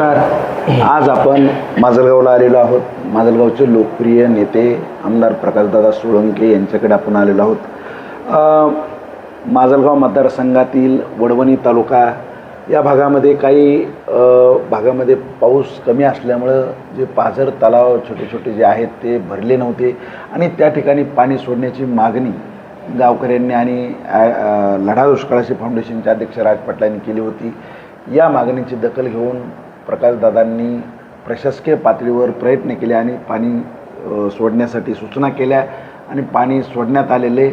नमस्कार. आज आपण माजलगावला आलेलो आहोत. माजलगावचे लोकप्रिय नेते आमदार प्रकाशदादा सोळंके यांच्याकडे आपण आलेलो आहोत. माजलगाव मतदारसंघातील वडवणी तालुका या भागामध्ये काही भागामध्ये पाऊस कमी असल्यामुळं जे पाझर तलाव छोटे छोटे जे आहेत ते भरले नव्हते आणि त्या ठिकाणी पाणी सोडण्याची मागणी गावकऱ्यांनी आणि लढा दुष्काळाशी फाउंडेशनचे अध्यक्ष राज पाटलांनी केली होती. या मागणीची दखल घेऊन प्रकाशदादांनी प्रशासकीय पातळीवर प्रयत्न केले आणि पाणी सोडण्यासाठी सूचना केल्या आणि पाणी सोडण्यात आलेले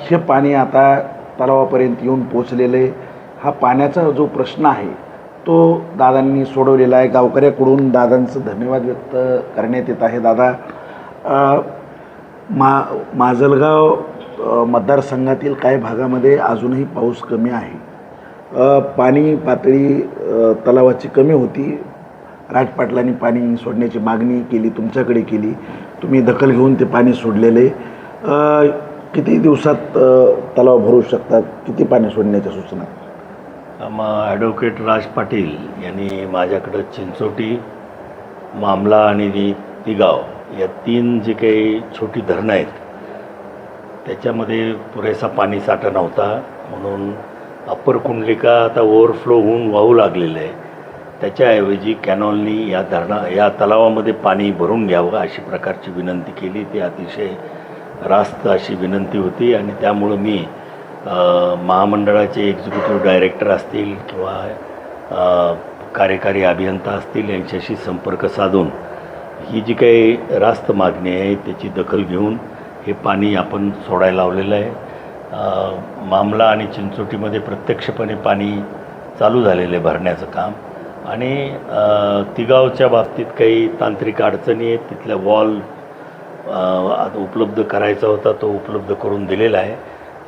हे पाणी आता तलावापर्यंत येऊन पोचलेले हा पाण्याचा जो प्रश्न आहे तो दादांनी सोडवलेला आहे. गावकऱ्याकडून दादांचं धन्यवाद व्यक्त करण्यात येत आहे. दादा मा माजलगाव मतदारसंघातील काही भागामध्ये अजूनही पाऊस कमी आहे. पाणी पातळी तलावाची कमी होती. राजपाटलांनी पाणी सोडण्याची मागणी केली तुमच्याकडे केली. तुम्ही दखल घेऊन ते पाणी सोडलेले. किती दिवसात तलाव भरू शकतात किती पाणी सोडण्याच्या सूचना? मग ॲडव्होकेट राज पाटील यांनी माझ्याकडं चिंचोटी मामला आणि ती तिगाव या तीन जे काही छोटी धरणं आहेत त्याच्यामध्ये पुरेसा पाणी साठा नव्हता. म्हणून अप्पर कुंडलिका आता ओव्हरफ्लो होऊन वाहू लागलेलं आहे. त्याच्याऐवजी कॅनॉलनी या धरणा या तलावामध्ये पाणी भरून घ्यावं अशी प्रकारची विनंती केली. ती अतिशय रास्त अशी विनंती होती आणि त्यामुळं मी महामंडळाचे एक्झिक्युटिव्ह डायरेक्टर असतील किंवा कार्यकारी अभियंता असतील यांच्याशी संपर्क साधून ही जी काही रास्त मागणी आहे त्याची दखल घेऊन हे पाणी आपण सोडायला लावलेलं आहे. मामला आणि चिंचोटीमध्ये प्रत्यक्षपणे पाणी चालू झालेलं आहे भरण्याचं काम. आणि तिगावच्या बाबतीत काही तांत्रिक अडचणी आहेत. तिथल्या वॉल आता उपलब्ध करायचा होता तो उपलब्ध करून दिलेला आहे.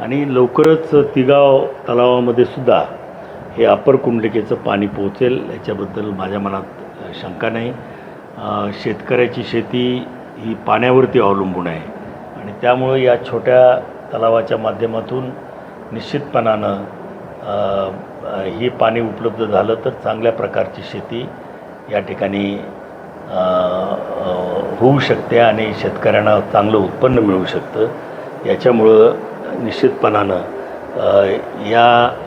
आणि लवकरच तिगाव तलावामध्ये सुद्धा हे अपर कुंडलिकेचं पाणी पोहोचेल याच्याबद्दल माझ्या मनात शंका नाही. शेतकऱ्याची शेती ही पाण्यावरती अवलंबून आहे. आणि त्यामुळे या छोट्या तलावाच्या माध्यमातून निश्चितपणानं हे पाणी उपलब्ध झालं तर चांगल्या प्रकारची शेती या ठिकाणी होऊ शकते आणि शेतकऱ्यांना चांगलं उत्पन्न मिळू शकतं. याच्यामुळं निश्चितपणानं या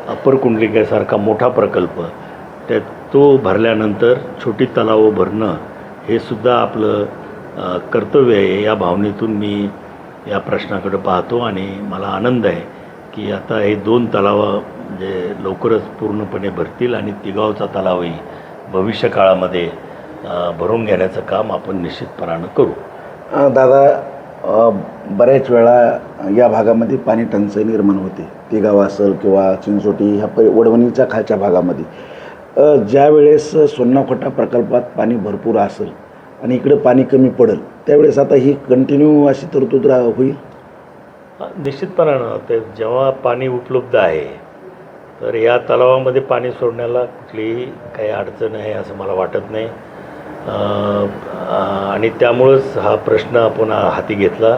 अपर कुंडलिकेसारखा मोठा प्रकल्प त्या तो भरल्यानंतर छोटी तलावं भरणं हे सुद्धा आपलं कर्तव्य आहे. या भावनेतून मी या प्रश्नाकडे पाहतो आणि मला आनंद आहे की आता हे दोन तलाव म्हणजे लवकरच पूर्णपणे भरतील आणि तिगावचा तलावही भविष्य काळामध्ये भरून घेण्याचं काम आपण निश्चितपणानं करू. दादा बऱ्याच वेळा या भागामध्ये पाणी टंचाई निर्माण होते. तिगाव असेल किंवा चिंचोटी ह्या परि वडवणीच्या खालच्या भागामध्ये. ज्या वेळेस सोन्नाखोटा प्रकल्पात पाणी भरपूर असेल आणि इकडं पाणी कमी पडेल त्यावेळेस आता ही कंटिन्यू अशी तरतूद रा होईल? निश्चितपणानं ते जेव्हा पाणी उपलब्ध आहे तर या तलावामध्ये पाणी सोडण्याला कुठलीही काही अडचण आहे असं मला वाटत नाही. आणि त्यामुळंच हा प्रश्न आपण हाती घेतला.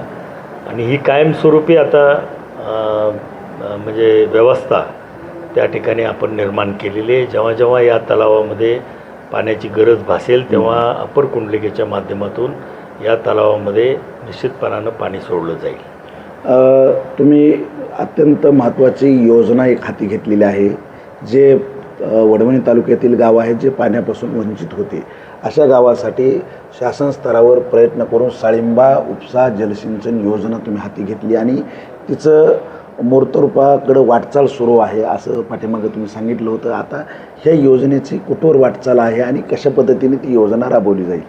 आणि ही कायमस्वरूपी आता म्हणजे व्यवस्था त्या ठिकाणी आपण निर्माण केलेली आहे. जेव्हा जेव्हा या तलावामध्ये पाण्याची गरज भासेल तेव्हा अपर कुंडलिकेच्या माध्यमातून या तलावामध्ये निश्चितपणानं पाणी सोडलं जाईल. तुम्ही अत्यंत महत्त्वाची योजना एक हाती घेतलेली आहे जे वडवणी तालुक्यातील गाव आहेत जे पाण्यापासून वंचित होते. अशा गावासाठी शासन स्तरावर प्रयत्न करून साळिंबा उपसा जलसिंचन योजना तुम्ही हाती घेतली आणि तिचं मूर्तरूपाकडं वाटचाल सुरू आहे असं पाठीमागं तुम्ही सांगितलं होतं. आता ह्या योजनेची कुठवर वाटचाल आहे आणि कशा पद्धतीने ती योजना राबवली जाईल?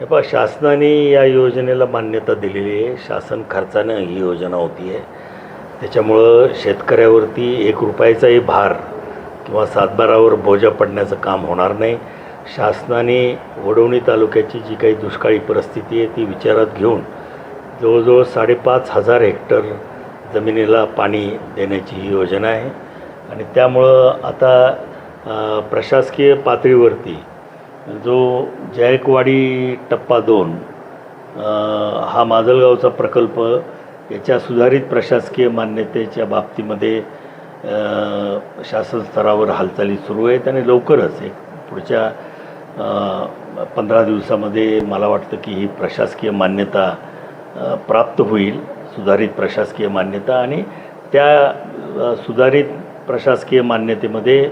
हे पहा शासनाने या योजनेला मान्यता दिलेली आहे. शासन खर्चानं ही योजना होती आहे. त्याच्यामुळं शेतकऱ्यावरती एक रुपयाचाही भार किंवा सातबारावर बोजा पडण्याचं काम होणार नाही. शासनाने वडवणी तालुक्याची जी काही दुष्काळी परिस्थिती आहे ती विचारात घेऊन जवळजवळ साडेपाच हजार हेक्टर जमिनीला पाणी देण्याची ही योजना आहे. आणि त्यामुळं आता प्रशासकीय पातळीवरती जो जायकवाडी टप्पा दोन हा माजलगावचा प्रकल्प याच्या सुधारित प्रशासकीय मान्यतेच्या बाबतीमध्ये शासन स्तरावर हालचाली सुरू आहेत आणि लवकरच एक पुढच्या पंधरा दिवसामध्ये मला वाटतं की ही प्रशासकीय मान्यता प्राप्त होईल सुधारित प्रशासकीय मान्यता आणि त्या सुधारित प्रशासकीय मान्यतेमध्ये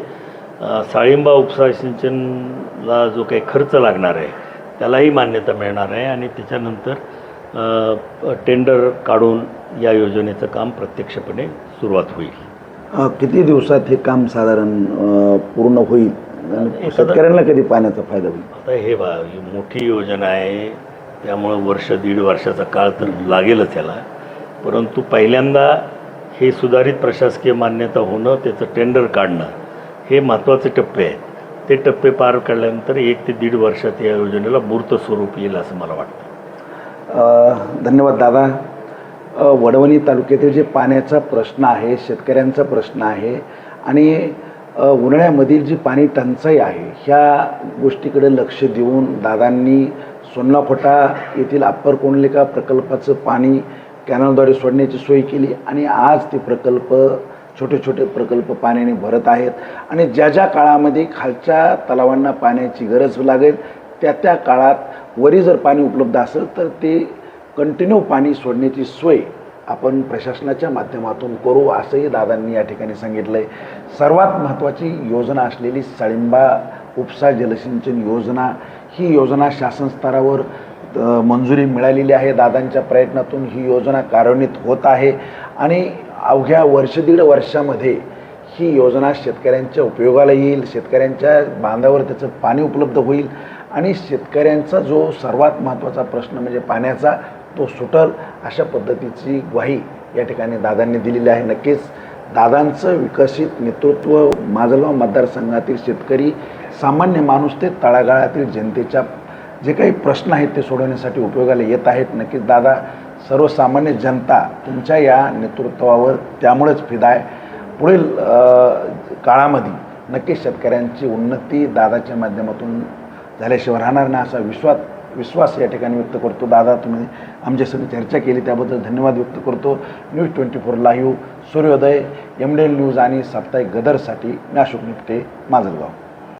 साळिंबा उपसा सिंचनला जो काही खर्च लागणार आहे त्यालाही मान्यता मिळणार आहे आणि त्याच्यानंतर टेंडर काढून या योजनेचं काम प्रत्यक्षपणे सुरुवात होईल. किती दिवसात हे काम साधारण पूर्ण होईल? शेतकऱ्यांना कधी पाण्याचा फायदा होईल? आता हे बा ही मोठी योजना आहे त्यामुळं वर्ष दीड वर्षाचा काळ तर लागेलच याला. परंतु पहिल्यांदा हे सुधारित प्रशासकीय मान्यता होणं त्याचं टेंडर काढणं हे महत्त्वाचे टप्पे आहेत. ते टप्पे पार काढल्यानंतर एक ते दीड वर्षात या योजनेला मूर्त स्वरूप येईल असं मला वाटतं. धन्यवाद दादा. वडवणी तालुक्यातील जे पाण्याचा प्रश्न आहे शेतकऱ्यांचा प्रश्न आहे आणि उन्हाळ्यामधील जी पाणी टंचाई आहे ह्या गोष्टीकडे लक्ष देऊन दादांनी सोन्नाफोटा येथील अप्पर कोंडलिका प्रकल्पाचं पाणी कॅनलद्वारे सोडण्याची सोय केली आणि आज ते प्रकल्प छोटे छोटे प्रकल्प पाण्याने भरत आहेत आणि ज्या ज्या काळामध्ये खालच्या तलावांना पाण्याची गरज लागेल त्या त्या काळात वरी जर पाणी उपलब्ध असेल तर ते कंटिन्यू पाणी सोडण्याची सोय आपण प्रशासनाच्या माध्यमातून करू असंही दादांनी या ठिकाणी सांगितलं आहे सर्वात महत्त्वाची योजना असलेली साळिंबा उपसा जलसिंचन योजना ही योजना शासन स्तरावर मंजुरी मिळालेली आहे. दादांच्या प्रयत्नातून ही योजना कार्यान्वित होत आहे आणि अवघ्या वर्ष दीड वर्षामध्ये ही योजना शेतकऱ्यांच्या उपयोगाला येईल शेतकऱ्यांच्या बांधावर त्याचं पाणी उपलब्ध होईल आणि शेतकऱ्यांचा जो सर्वात महत्त्वाचा प्रश्न म्हणजे पाण्याचा तो सुटल अशा पद्धतीची ग्वाही या ठिकाणी दादांनी दिलेली आहे. नक्कीच दादांचं विकसित नेतृत्व माजलगाव मतदारसंघातील शेतकरी सामान्य माणूस ते तळागाळातील जनतेच्या जे काही प्रश्न आहेत ते सोडवण्यासाठी उपयोगाला येत आहेत. नक्कीच दादा सर्वसामान्य जनता तुमच्या या नेतृत्वावर त्यामुळेच फिदा आहे पुढील काळामध्ये नक्कीच शेतकऱ्यांची उन्नती दादाच्या माध्यमातून झाल्याशिवाय राहणार नाही असा विश्वास विश्वास या ठिकाणी व्यक्त करतो. दादा तुम्ही आमच्यासंग चर्चा केली त्याबद्दल धन्यवाद व्यक्त करतो. News twenty four live Suryoday M D L news आणि साप्ताहिक गदरसाठी मी अशोक निपटे माजलगाव.